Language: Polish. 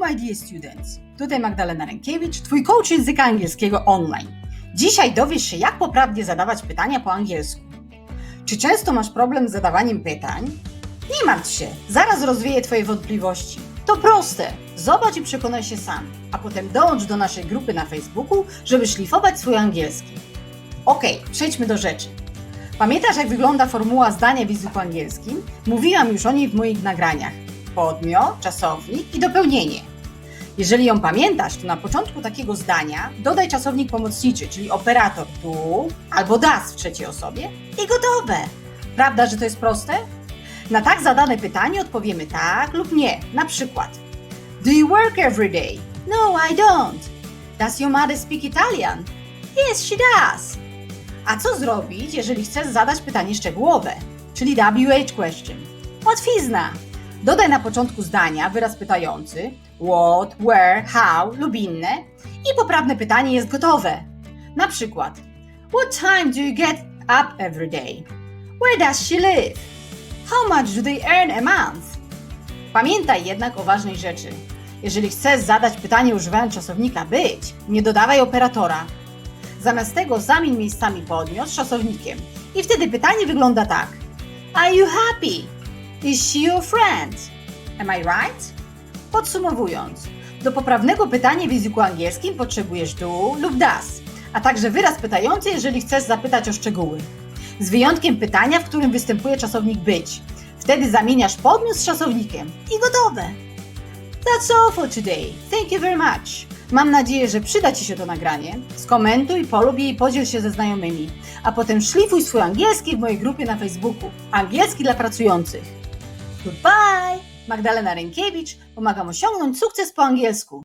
my dear students! Tutaj Magdalena Rękiewicz, Twój coach języka angielskiego online. Dzisiaj dowiesz się, jak poprawnie zadawać pytania po angielsku. Czy często masz problem z zadawaniem pytań? Nie martw się, zaraz rozwieję Twoje wątpliwości. To proste. Zobacz i przekonaj się sam, a potem dołącz do naszej grupy na Facebooku, żeby szlifować swój angielski. Okej, przejdźmy do rzeczy. Pamiętasz, jak wygląda formuła zdania w języku angielskim? Mówiłam już o niej w moich nagraniach. Podmiot, czasownik i dopełnienie. Jeżeli ją pamiętasz, to na początku takiego zdania dodaj czasownik pomocniczy, czyli operator tu albo das w trzeciej osobie i gotowe. Prawda, że to jest proste? Na tak zadane pytanie odpowiemy tak lub nie. Na przykład Do you work every day? No, I don't. Does your mother speak Italian? Yes, she does. A co zrobić, jeżeli chcesz zadać pytanie szczegółowe, czyli WH question? Łatwizna. Dodaj na początku zdania wyraz pytający what, where, how lub inne i poprawne pytanie jest gotowe. Na przykład What time do you get up every day? Where does she live? How much do they earn a month? Pamiętaj jednak o ważnej rzeczy. Jeżeli chcesz zadać pytanie używając czasownika być, nie dodawaj operatora. Zamiast tego zamień miejscami podmiot z czasownikiem. I wtedy pytanie wygląda tak. Are you happy? Is she your friend? Am I right? Podsumowując, do poprawnego pytania w języku angielskim potrzebujesz do lub does, a także wyraz pytający, jeżeli chcesz zapytać o szczegóły. Z wyjątkiem pytania, w którym występuje czasownik być. Wtedy zamieniasz podmiot z czasownikiem i gotowe. That's all for today. Thank you very much. Mam nadzieję, że przyda Ci się to nagranie. Skomentuj, polub i podziel się ze znajomymi. A potem szlifuj swój angielski w mojej grupie na Facebooku. Angielski dla pracujących. Goodbye! Magdalena Rękiewicz. Pomagam osiągnąć sukces po angielsku.